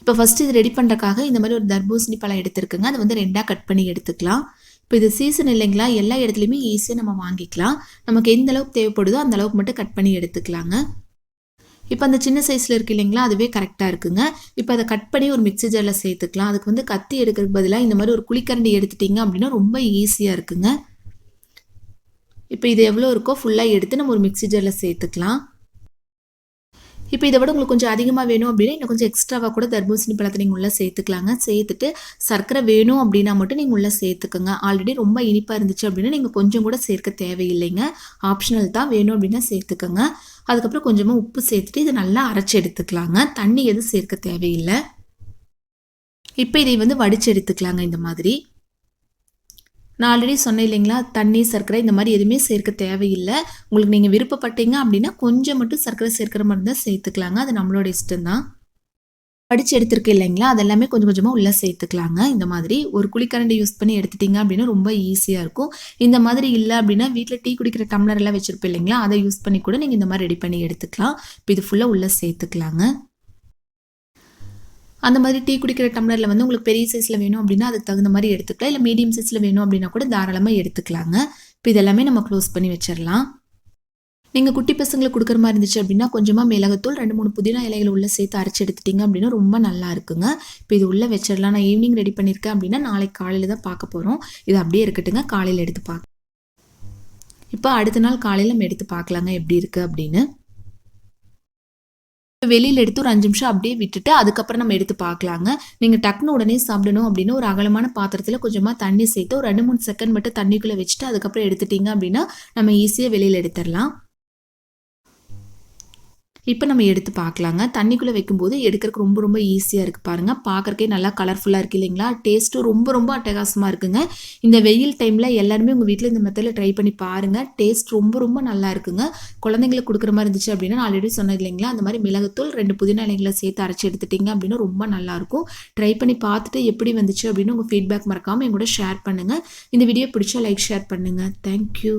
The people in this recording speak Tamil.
இப்போ ஃபஸ்ட்டு இது ரெடி பண்ணுறக்காக இந்த மாதிரி ஒரு தர்பூசணி பழம் எடுத்துருக்குங்க. அதை வந்து ரெண்டாக கட் பண்ணி எடுத்துக்கலாம். இப்போ இது சீசன் இல்லைங்களா? எல்லா இடத்துலையுமே ஈஸியாக நம்ம வாங்கிக்கலாம். நமக்கு எந்த அளவுக்கு தேவைப்படுதோ அந்த அளவுக்கு மட்டும் கட் பண்ணி எடுத்துக்கலாங்க. இப்போ அந்த சின்ன சைஸில் இருக்கு இல்லைங்களா? அதுவே கரெக்டாக இருக்குங்க. இப்போ அதை கட் பண்ணி ஒரு மிக்சி ஜாரில் சேர்த்துக்கலாம். அதுக்கு வந்து கத்தி எடுக்கிறதுக்கு பதிலாக இந்த மாதிரி ஒரு குழிக்கரண்டி எடுத்துட்டிங்க அப்படின்னா ரொம்ப ஈஸியாக இருக்குங்க. இப்போ இது எவ்வளோ இருக்கோ ஃபுல்லாக எடுத்து நம்ம ஒரு மிக்சி ஜாரில் சேர்த்துக்கலாம். இப்போ இதை விட உங்களுக்கு கொஞ்சம் அதிகமாக வேணும் அப்படின்னா இன்னும் கொஞ்சம் எக்ஸ்ட்ராவாக கூட தர்பூசணி பழத்தை நீங்கள் உள்ளே சேர்த்துக்கலாங்க. சேர்த்துட்டு சர்க்கரை வேணும் அப்படின்னா மட்டும் நீங்கள் உள்ளே சேர்த்துக்கோங்க. ஆல்ரெடி ரொம்ப இனிப்பாக இருந்துச்சு அப்படின்னா நீங்கள் கொஞ்சம் கூட சேர்க்க தேவையில்லைங்க. ஆப்ஷனல் தான் வேணும் அப்படின்னா சேர்த்துக்கோங்க. அதுக்கப்புறம் கொஞ்சமாக உப்பு சேர்த்துட்டு இதை நல்லா அரைச்சி எடுத்துக்கலாங்க. தண்ணி எதுவும் சேர்க்க தேவையில்லை. இப்போ இதை வந்து வடித்து எடுத்துக்கலாங்க இந்த மாதிரி. நான் ஆல்ரெடி சொன்னேன் இல்லைங்களா? தண்ணி சர்க்கரை இந்த மாதிரி எதுவுமே சேர்க்க தேவையில்லை. உங்களுக்கு நீங்கள் விருப்பப்பட்டீங்க அப்படின்னா கொஞ்சம் மட்டும் சர்க்கரை சேர்க்கிற மாதிரி தான் சேர்த்துக்கலாங்க. அது நம்மளோட இஷ்டம் தான். படித்து எடுத்திருக்கு இல்லைங்களா? அதெல்லாமே கொஞ்சம் கொஞ்சமாக உள்ளே சேர்த்துக்கலாங்க. இந்த மாதிரி ஒரு குழிக்கரண்டி யூஸ் பண்ணி எடுத்துட்டிங்க அப்படின்னா ரொம்ப ஈஸியாக இருக்கும். இந்த மாதிரி இல்லை அப்படின்னா வீட்டில் டீ குடிக்கிற டம்ளர் எல்லாம் வச்சுருப்போம் இல்லைங்களா? அதை யூஸ் பண்ணி கூட நீங்கள் இந்த மாதிரி ரெடி பண்ணி எடுத்துக்கலாம். இப்போ இது ஃபுல்லாக உள்ளே சேர்த்துக்கலாங்க. அந்த மாதிரி டீ குடிக்கிற டம்ளரில் வந்து உங்களுக்கு பெரிய சைஸில் வேணும் அப்படின்னா அதுக்கு தகுந்த மாதிரி எடுத்துக்கலாம். இல்லை மீடியம் சைஸில் வேணும் அப்படின்னா கூட தாராளமாக எடுத்துக்கலாங்க. இப்போ இதெல்லாமே நம்ம க்ளோஸ் பண்ணி வச்சிடலாம். நீங்கள் குட்டி பசங்களுக்கு கொடுக்குற மாதிரி இருந்துச்சு அப்படின்னா கொஞ்சமாக மிளகுத்தூள் ரெண்டு மூணு புதினா இலைகள் உள்ளே சேர்த்து அரைச்சி எடுத்துட்டிங்க அப்படின்னா ரொம்ப நல்லா இருக்குங்க. இப்போ இது உள்ளே வச்சிடலாம். நான் ஈவினிங் ரெடி பண்ணியிருக்கேன் அப்படின்னா நாளைக்கு காலையில் தான் பார்க்க போகிறோம் இது அப்படியே இருக்கட்டுங்க. காலையில் எடுத்து பார்க்க இப்போ அடுத்த நாள் காலையில் நம்ம எடுத்து பார்க்கலாங்க எப்படி இருக்குது அப்படின்னு. வெளியில் எடுத்து ஒரு அஞ்சு நிமிஷம் அப்படியே விட்டுட்டு அதுக்கப்புறம் நம்ம எடுத்து பார்க்கலாங்க. நீங்கள் டக்குனு உடனே சாப்பிடணும் அப்படின்னு ஒரு அகலமான பாத்திரத்தில் கொஞ்சமாக தண்ணி சேர்த்து ஒரு ரெண்டு மூணு செகண்ட் மட்டும் தண்ணிக்குள்ளே வச்சுட்டு அதுக்கப்புறம் எடுத்துட்டிங்க அப்படின்னா நம்ம ஈஸியாக வெளியில் எடுத்துடலாம். இப்போ நம்ம எடுத்து பார்க்கலாங்க தண்ணிக்குள்ளே வைக்கும்போது எடுக்கிறதுக்கு ரொம்ப ரொம்ப ஈஸியாக இருக்குது பாருங்கள் பார்க்குறக்கே நல்லா கலர்ஃபுல்லாக இருக்குது இல்லைங்களா? டேஸ்ட்டும் ரொம்ப ரொம்ப அட்டகாசமாக இருக்குங்க. இந்த வெயில் டைமில் எல்லாருமே உங்கள் வீட்டில் இந்த மெத்தடில் ட்ரை பண்ணி பாருங்கள் டேஸ்ட் ரொம்ப ரொம்ப நல்லா இருக்குங்க. குழந்தைங்களுக்கு கொடுக்குற மாதிரி இருந்துச்சு அப்படின்னா நான் ஆல்ரெடி சொன்னது இல்லைங்களா? அந்த மாதிரி மிளகுத்தூள் ரெண்டு புதினா இலைகளை சேர்த்து அரைச்சி எடுத்துட்டிங்க அப்படின்னா ரொம்ப நல்லாயிருக்கும் ட்ரை பண்ணி பார்த்துட்டு எப்படி வந்துச்சு அப்படின்னு உங்கள் ஃபீட்பேக் மறக்காமல் எங்கூட ஷேர் பண்ணுங்கள் இந்த வீடியோ பிடிச்சா லைக் ஷேர் பண்ணுங்கள் தேங்க்யூ